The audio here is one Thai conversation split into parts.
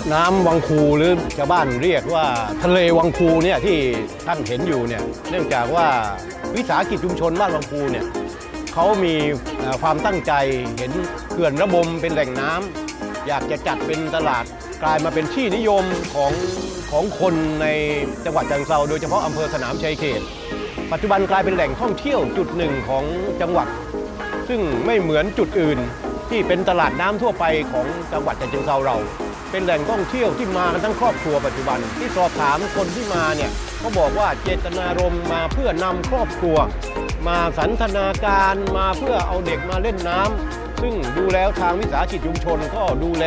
ดน้ำวังคูหรือชาวบ้านเรียกว่าทะเลวังคูเนี่ยที่ท่านเห็นอยู่เนี่ยเนื่องจากว่าวิสาหกิจชุมชนบ้านวังคูเนี่ยเขามีความตั้งใจเห็นเขื่อนระบมเป็นแหล่งน้ำอยากจะจัดเป็นตลาดกลายมาเป็นที่นิยมของของคนในจังหวัดจังเซาโดยเฉพาะอำเภอสนามชัยเขต ปัจจุบันกลายเป็นแหล่งท่องเที่ยวจุดหนึ่งของจังหวัด ซึ่งไม่เหมือนจุดอื่นที่เป็นตลาดน้ำทั่วไปของจังหวัดฉะเชิงเทราเรา เป็นแหล่งท่องเที่ยวที่มากันทั้งครอบครัวปัจจุบัน ที่สอบถามคนที่มาเนี่ยเขาบอกว่าเจตนารมณ์มาเพื่อนำครอบครัว มาสันทนาการมาเพื่อเอาเด็กมาเล่นน้ำซึ่งดูแล้วทางวิสาหกิจชุมชนก็ดูแล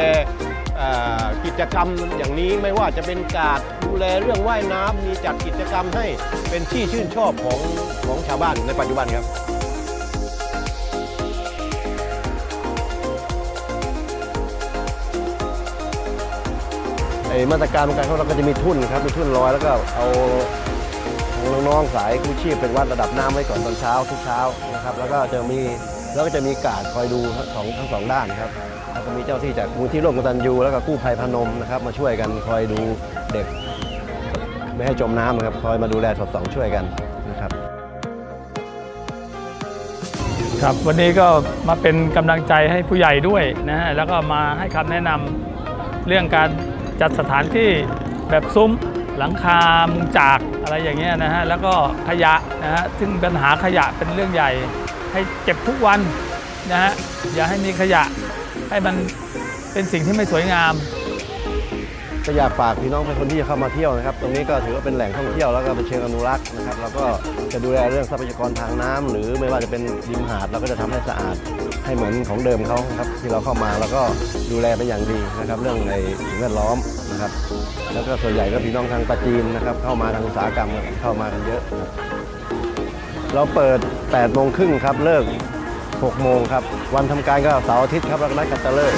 กิจกรรมอย่างนี้ไม่ว่าจะเป็นการดูแลเรื่องว่ายน้ำมีจัดกิจกรรมให้เป็นที่ชื่นชอบของของชาวบ้านในปัจจุบันครับ ไอ้มาตรการของการเของเราก็จะมีทุ่นครับมีทุ่นลอยแล้วก็เอาน้องๆสายกู้ชีพเป็นวัดระดับน้ำไว้ก่อนตอนเช้าทุกเช้านะครับ แล้วก็จะมีแล้วก็จะมีการดคอยดูทั้งสองทั้งสองด้านครับแล้วก็มีเจ้าที่จากมูลที่ร่วมกตันยูแล้วก็กู้ภัยพนมนะครับ มาช่วยกันคอยดูเด็ก ไม่ให้จมน้ำนะครับคอยมาดูแลสอดส่องช่วยกันนะครับครับวันนี้ก็มาเป็นกำลังใจให้ผู้ใหญ่ด้วยนะฮะแล้วก็มาให้คำแนะนำเรื่องการ จัดสถานที่แบบซุ้มหลังคามุงจากอะไรอย่างเงี้ยนะฮะแล้วก็ขยะนะฮะซึ่งปัญหาขยะเป็นเรื่องใหญ่ ให้เก็บทุกวันนะฮะอย่าให้มีขยะให้มันเป็นสิ่งที่ไม่สวยงาม ก็อยากฝากพี่น้องประชาชนที่จะเข้ามาเที่ยวนะครับ ตรงนี้ก็ถือว่าเป็นแหล่งท่องเที่ยวแล้วก็เป็นเชิงอนุรักษ์นะครับแล้วก็จะดูแลเรื่องทรัพยากรทางน้ำหรือไม่ว่าจะเป็นริมหาดเราก็จะทำให้สะอาดให้เหมือนของเดิมเขาครับที่เราเข้ามาแล้วก็ดูแลเป็นอย่างดีนะครับ เรื่องในสิ่งแวดล้อมนะครับ แล้วก็ส่วนใหญ่ก็พี่น้องทางปาจีนนะครับ เข้ามาทางอุตสาหกรรมเข้ามากันเยอะเราเปิด8โมงครึ่งครับเลิก6โมงครับ วันทำการก็เสาร์อาทิตย์ครับแล้วก็นัดกันตะเลิก